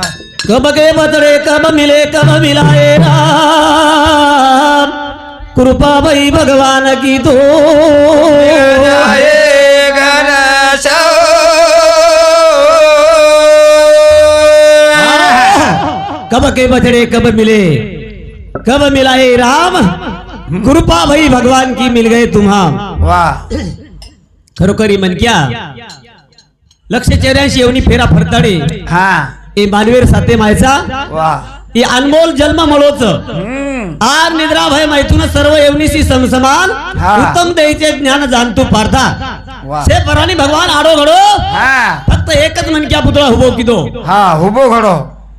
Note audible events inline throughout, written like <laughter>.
कब के बदले कब मिले कब मिलाए राम? कृपा भई भगवान की तो। कब के बछड़े कब मिले कब मिलाए राम? कृपा भई भगवान की मिल गए तुम्हा वाह। खरोखरी मन क्या? लक्ष चौऱ्याऐंशी येवनी फेरा फरताडे। हा। मानवेर साते मायचा वाह हे अनमोल जन्म मळोच. आर निद्रा भय मैथून सर्व येवनीशी समसमान. उत्तम देईचे ज्ञान जाणतो पार्था से पराणी भगवान आडो घडो फक्त एकच मनक्या पुतळा हुबो किदो हा हुबो घडो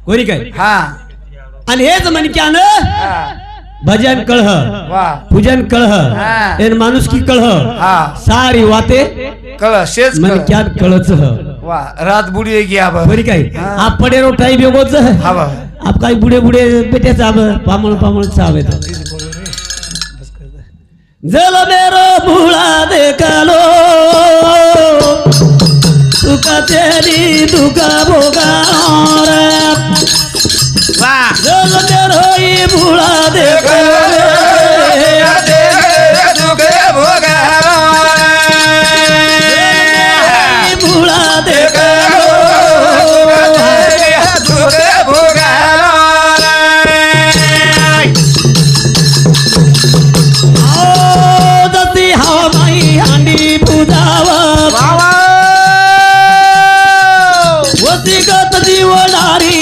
कोणी काय हा आणि हेच मनक्यानं भजन कळह पूजन कळह हा. एन माणुसकी कळह हा सारी वाते कळ शेच मनक्यात कळच वा रात बुडी गया बा कोणी काय? हा. आप पडे रो हा बा. आप काही बुडे बुडे बेटे साब पामळ पामळ साब येतो जल मेरो भुळा देखलो. तुका तेरी तुका भोगा वाह जल मेरो ही भुळा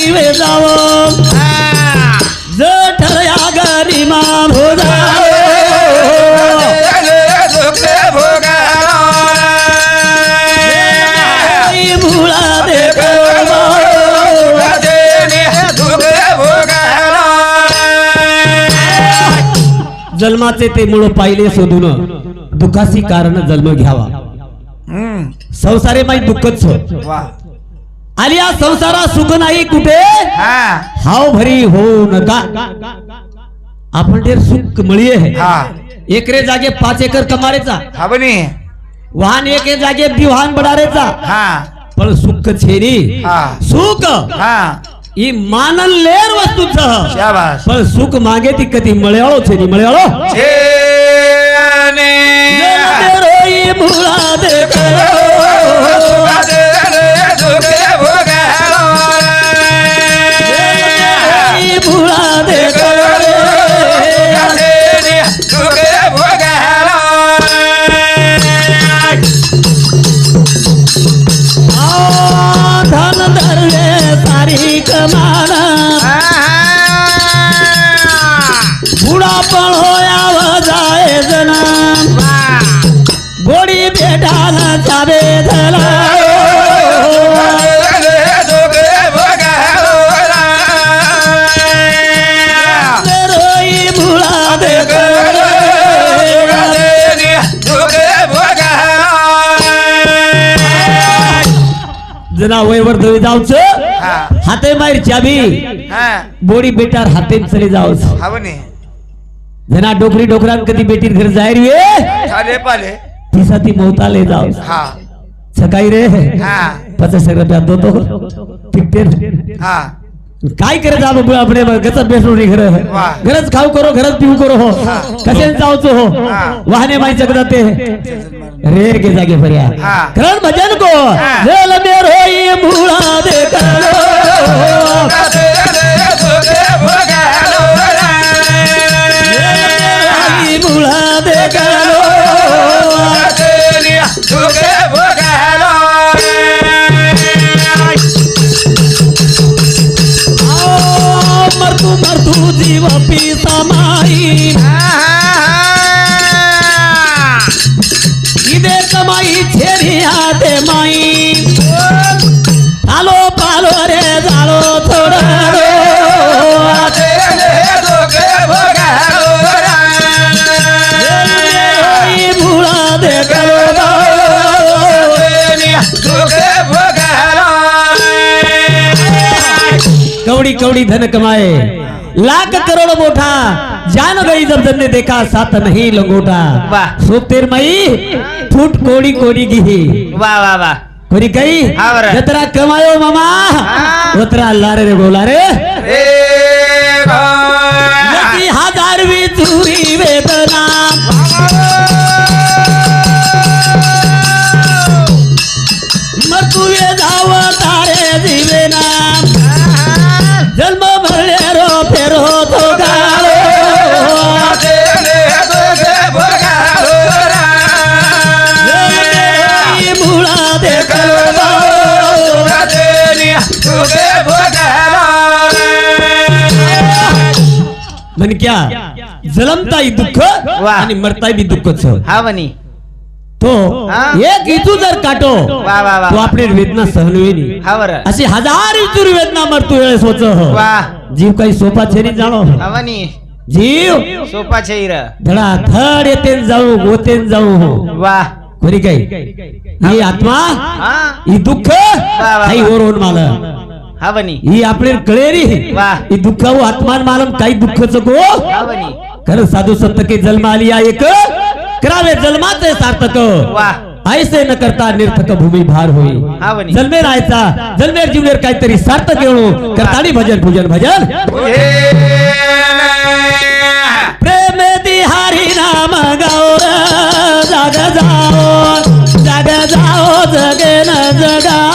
जीवनारी वेजावं जठरया गरी मा भोजावं भुळा देखलो जन्माचे ते मूळ पाहिले शोधून. दुखाची कारण जन्म घ्यावा. संसारे माई दुःखच. आणि या संसारा सुख नाही कुठे? हाव भरी होऊ नका आपण ते सुख मिळी आहे एकरे जागे पाच एकर कमारेचा. वाहन एक जागे बी वाहन बडारेचा पण सुख छेरी. हा. सुख? ही. मानन लेर वस्तूच. पण सुख मागे ती कधी मळ्याळो छेरी मळ्याळो गोडी भेटाला जावे धला जना वयवर धवी जाऊच? हाते माहेर चाबी. बोडी बेटार हाते चले जाऊच जना डोकरी डोकरान कधी बेटीर घर वे पाले. तिसा ती मोताले जाऊ हा. सकाळी रे. हा. पचास रुपया दोतो फिकते हा. काय करे जा बाबू आपणे गच बेसलो रे घर. घरच खाऊ करो घरच पिऊ करो हो कसे जाऊचो हो हा. वाहने माई जगदा ते रे के जागे फर्या हा. करण भजन को हा. जल में रोई मुळा दे करो जीव पी समाई इदे कमाई छेरी आते माई. आलो पालो रे जालो थोडा दे कवड़ी कवड़ी धन कमाए लाख करोड़ मोठा जान गई जब जन ने देखा साथ नहीं लंगोटा वाह। सो तेर मई फूट कोड़ी कोड़ी गिही वा वा वा कोणी काही हा. जत्रा कमायो मामा. उतरा लारे रे बोला रे रे गो. नदी हजारवी चुरी जलमताई दुःख वा. आणि मरताई बी दुःखच. हो. हा म्हणी तो हा. एक इतू जर काटो वा वा वा. तो आपले वेदना सहन होईनी. हा अशी हजार इतूर वेदना मरतो वेळेस होच वा. जीव काही सोपा छेनी जाणो. हा जीव सोपा छैर धडा धड येते न जाऊ गोते न जाऊ. हो वा. खरी काही ही आत्मा हा? ही दुःख वा, वा. काही ओरवून माल हा म्हणी ही आपले कळेरी. वा. ही दुःख आत्मान मालम काही दुःखच गो. हा खरं साधू संत के जन्म आली या एक. करावे जन्माचे सार्थक. ऐसे न करता निर्थक भूमी भार होई. जन्मे राहायचा जन्मेर जीवनेर काहीतरी सार्थक येऊ करतानी भजन पूजन भजन. प्रेम हरी नाम गौर जाग जाओ जाग जाओ जगे न जगाओ.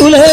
Ule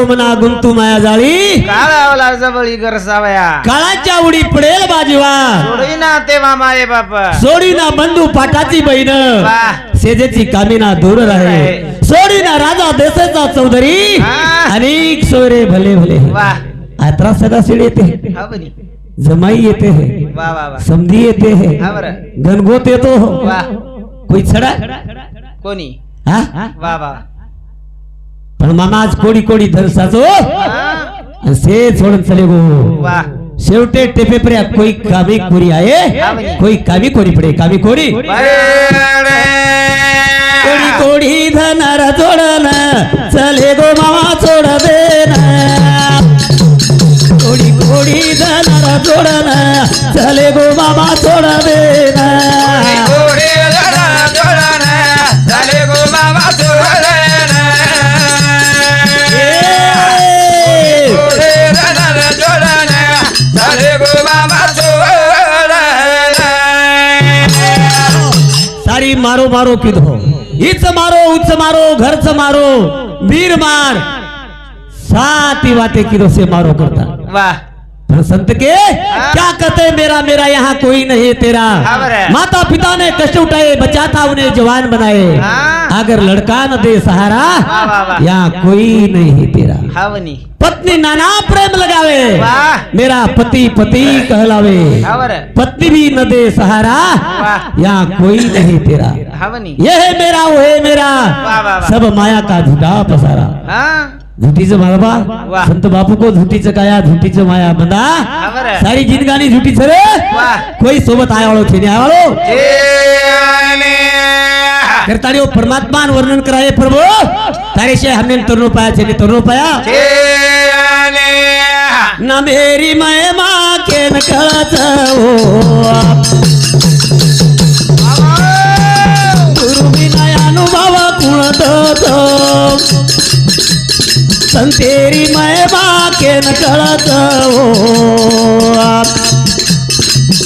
नको नको मना गुंतू माया जाळी? काळावला जबळी गरसावया. काळाच्या उडी पडेल बाजीवा. सोडई ना ते मामा रे बाप. सोडी ना बंधू पाटाची बहीण. सेजेची कामिना दूर राहे. सोडी ना राजा देसाचा चौधरी. अनेक सोयरे भले भले. वा. आत्रा सदा सीड येते. जमाई येते. है समधी येते. है गणगोत येतो. वा. कोई छडा? कोणी? हा? वा वा. पण मामा आज कोडी कोडी धरसाचो हा? से सोडून चले गो. शेवटे टेपे पर्या कोई कामी कोरी आहे. कोई कामी कोरी पडे कामी कोरी. कोडी कोडी धनर जोडन चले गो मामा सोड देन कोडी कोडी धनर जोडन चले गो मामा सोड देन मारो मारो किधो हिच मारो उच मारो घरच मारो वीर मार। साती वाटे किधो से मारो करता। वा पण पर संत के क्या कहते मेरा मेरा यहाँ कोई नहीं तेरा। माता पिता ने कष्ट उठाए बचा था उन्हें जवान बनाए। अगर लड़का न दे सहारा वाह, वाह, वाह। यहाँ कोई नहीं तेरा। हवनी। पत्नी नाना प्रेम लगावे। मेरा पति पति कहलावे। पत्नी भी न दे सहारा। यहाँ कोई नहीं तेरा। ये है मेरा वो है मेरा। सब माया का झुटा पसारा। हा। झुटीचं मारबा वाह. संत बापू को झुटीचं काया झुटीचं माया बंदा. सारी जिंदगानी रे। वाह. कोई सोबत आया वाळो छेने आया वाळो। करताड़ी वो परमात्मा वर्णन कराए प्रभु. तारे से हमने तरुण पाया छेने तरुण पाया. न मेरी मैं माँ के न कळत गुरु बिना अनुभव कुण दत संतेरी मैं माँ के न कळत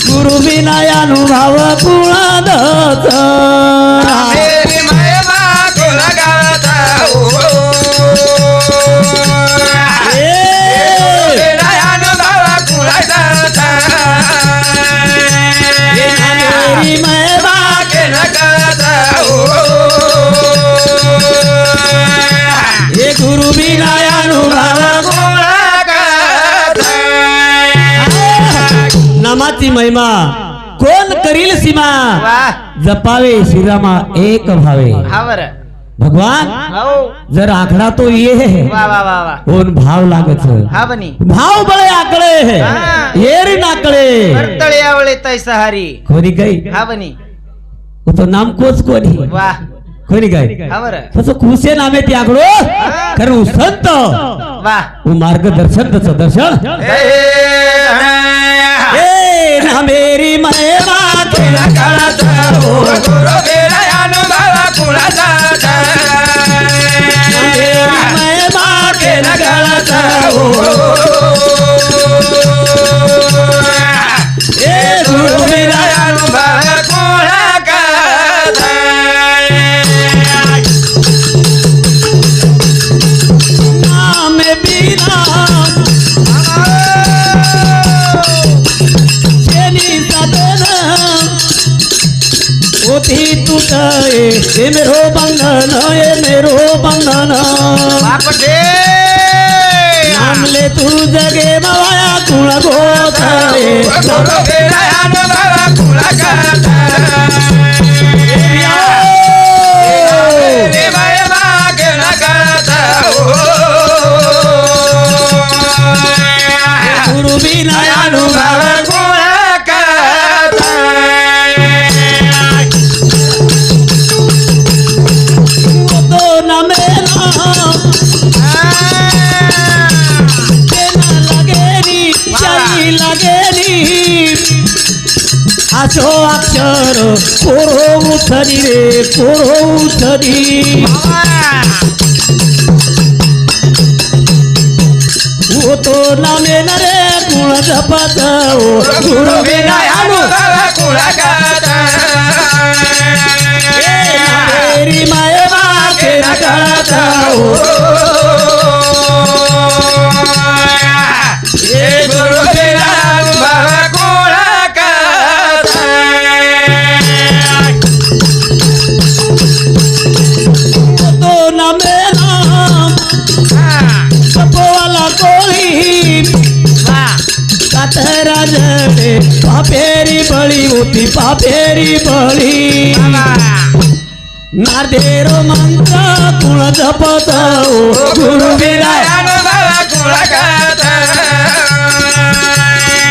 गुरु बिना अनुभव कुण दत महिमा? कोण करील सीमा? जपावे श्रीरामा एक भावे भगवान हो. जर आखडा तो ये. कोण भाव लागत? भाव बळे आकळे हा. येरी नाकळे करतळे आवळे तैसा हरी कोणी काही तो नाम कोच कोणी? वाह कोणी काय हवर तसं कुसे नामे ती आकडो कारण संत मार्गदर्शन तच दर्शन. ना <coughs> मेरी महिमा केला काळाचा हो. कुळाचा तुटये हे मेरो बंधन हे मेरो बंधन। नामले तू जगे मवाया कुळ गोथळे गुरु बिना अनुभव उठनी रे कोरो उठनी तो नामे रे गुण जपत. ओ गुरु बिना अनुभव ए ना पापेरी बळी होती पापेरी बळी। नादेरो मंत्र कुळ जपत ओ गुरु बिना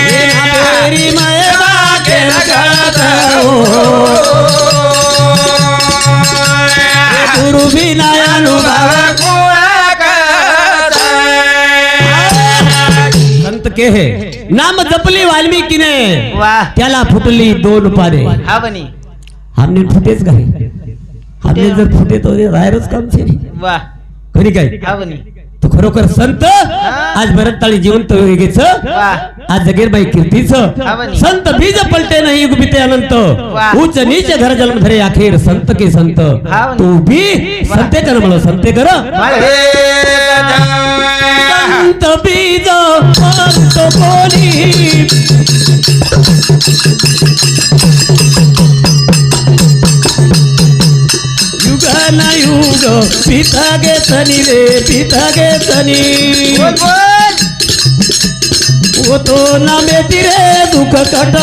मेरी माये माके न कळत ओ। गुरु बिना अनुभव संत के हे। नाम जपली वाल्मिकीने. वाह त्याला फुटली दोन पाने हवनी हमने फुटेच काय हमने जर फुटे तो राहेरच काम छे वाह खरी काय? तो खरोखर संत? आज भरतताळी जिवंत वेगेच आज जगेरबाई कीर्तीच. संत बीज पलटे नाही गुपिते अनंत. उच्च नीच घर जन्म धरे अखेर संत के संत. तू भी संते कर म्हणो संते कर. हे संत बीज म्हणतो कोणी युग ना युग पिता घेतनी रे पिता घेतनी बोल बोल होतो ना मेती रे दुःख कट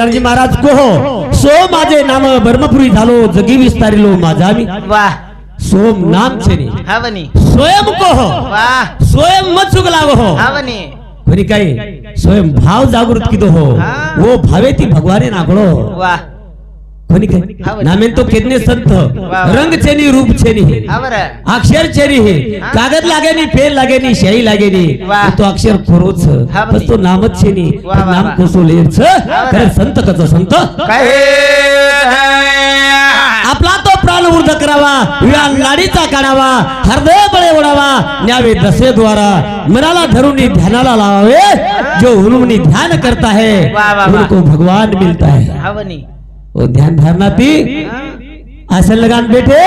एवढी हिराणजी महाराज को सो माझे नाम ब्रह्मपुरी झालो जगी विस्तारिलो माझा मी वा सोम नाम छेनी हा बनी स्वयं को वा स्वयं मत चुक लागो हो हा बनी कोणी काही स्वयं भाव जागृत किदो हो हा. वो भावे ती भगवाने नागडो वा कोणी बरं. नामेन तो कितने संत. रंग छेनी रूप छेनी बरं. अक्षर छेनी हे. कागद लागे नी फेर लागे नी शाही लागे नी वा. तो अक्षर खरोच. बस. तो नामच वा, नाम. कोसो बरं. खरं संत कच संत? काय आपला तो प्राण ऊर्ध करावा. या नाडीचा काढावा. हृदय बळे ओढावा. न्यावे दसे द्वारा मनाला धरून ध्यानाला लावावे. जो उन्होंने ध्यान करता है. उनको भगवान मिलता है. ध्यान धारणा ती. असल लगान बेटे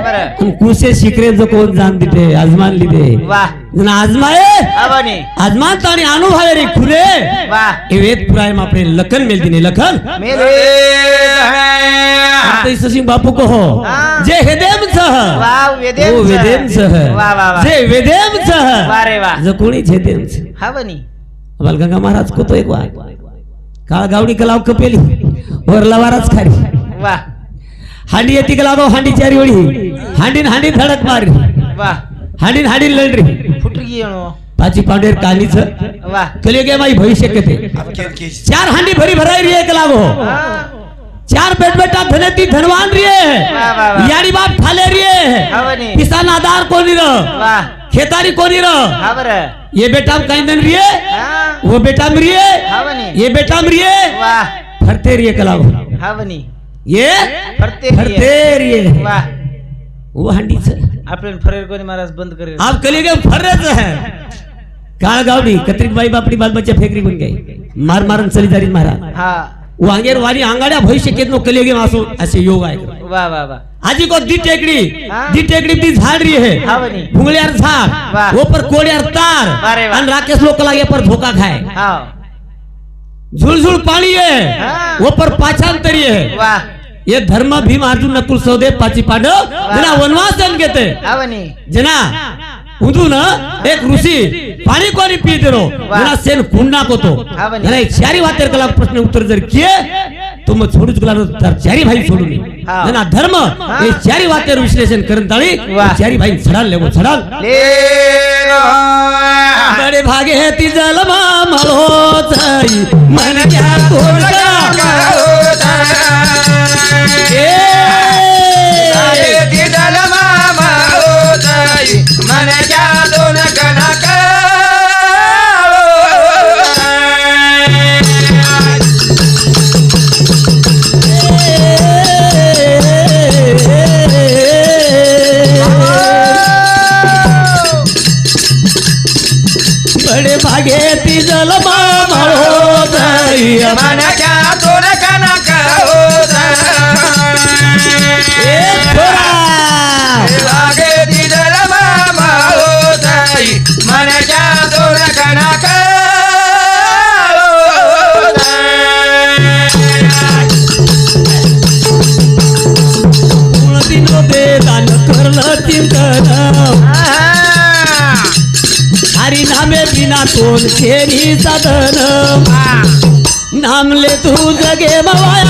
बरं. हम कुसे शिकरे जो कोण जान दिते आजमान वा जण हा बनी आजमान ताणी अनुभव रे खुले. वा हे वेद पुराय आपले लखन मिलती ने लखन. सिंह बापू को हो. जे हेदेम सह. वा वेदेम ओ वेदेम सह. वा वा वा. जे वेदेम सह. वा वा. जो कोणी छेदेम हा बनी गंगा महाराज को तो एक वार काळ गावडी कलाव कपेली. वर लवाराच खारी. वा. हांडी येती कलाव हांडी चारी ओळी? हांडीन हांडी धडक मारी. वा. हांडीन हांडीन लढरी फुटकी येणो. पाची पांडेर कानीच वा. कलियो गे माई भविष्य कथे चार हांडी भरी भराई री एक लागो हा. चार बेट बेटा धनती धनवान री वाह, वाह, वाह. याडी बाप खाले री हा बनी किसान आधार कोणी र? खेतारी कोणी र? हा बरं. ये बेटा काही दन री हा. वो बेटा मरिये ये बेटा मरिये वा. फरते रिये कलाव हा। बनी ये? फरते फरते रिये वा हांडीच। आपल्याला फरेर कोणी महाराज बंद करेल? आप कली गए फर्रच है। काळ गावडी कत्रिक बाई बापडी बाल बच्चा फेकरी बन गए। मार मारन चली जारी महाराज। हा। वांगेर वारी आंगाड्या भविष्य केत नो कली गे मासो असे योग आहे वा वा वा। आजी को दी टेकड़ी हाँ। दी टेकड़ी ती झाड़ रही है। हाँ बनी। भुंगलियार झाड़ वाह। वो पर कोड़ियार तार वाह। अन राकेश लोग लागे पर धोखा खाए। हा। झुलझुल पानी है हाँ। वो पर पाछांतरी है वा. ये धर्म भीम अर्जुन नकुल सहदेव पाची पांडव. जना वनवास जाऊन घेते. जना उदून एक ऋषी पाणी कोणी पित रो? जना सेन कुंडा कोतो. जना एक चारी वातेर कला प्रश्न उत्तर जर किए तो मग छोडूच कला तर चारी भाई सोडून. जना धर्म हे. चारी वातेर विश्लेषण करन ताळी. चारी भाई छडाल लेगो छडाल ले ती जलमा मळो जाई मन क्या कोणता मन जाई मन क्या दोन कनक ए छोरा लागे दिदर मामा होताई मन क्या दोन कनक पूर्ण दिनो दे दान करलं चिंतन. हरी नामे बिना तोल साधन. थांबले तू जगे मवाया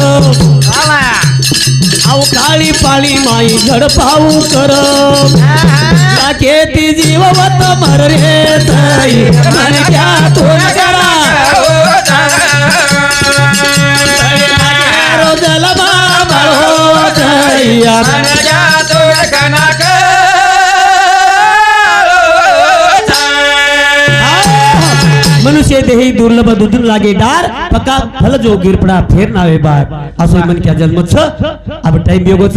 काळी पाळी माई घड पाऊ कर. लागे ती जीववत मर रे ताई तोड करा मनुष्य देही दुर्लभ दुधून लागे डार. पका फल जो गिरपडा फेर नावे बार. असो मन क्या जन्म छ अब टाइम योगोच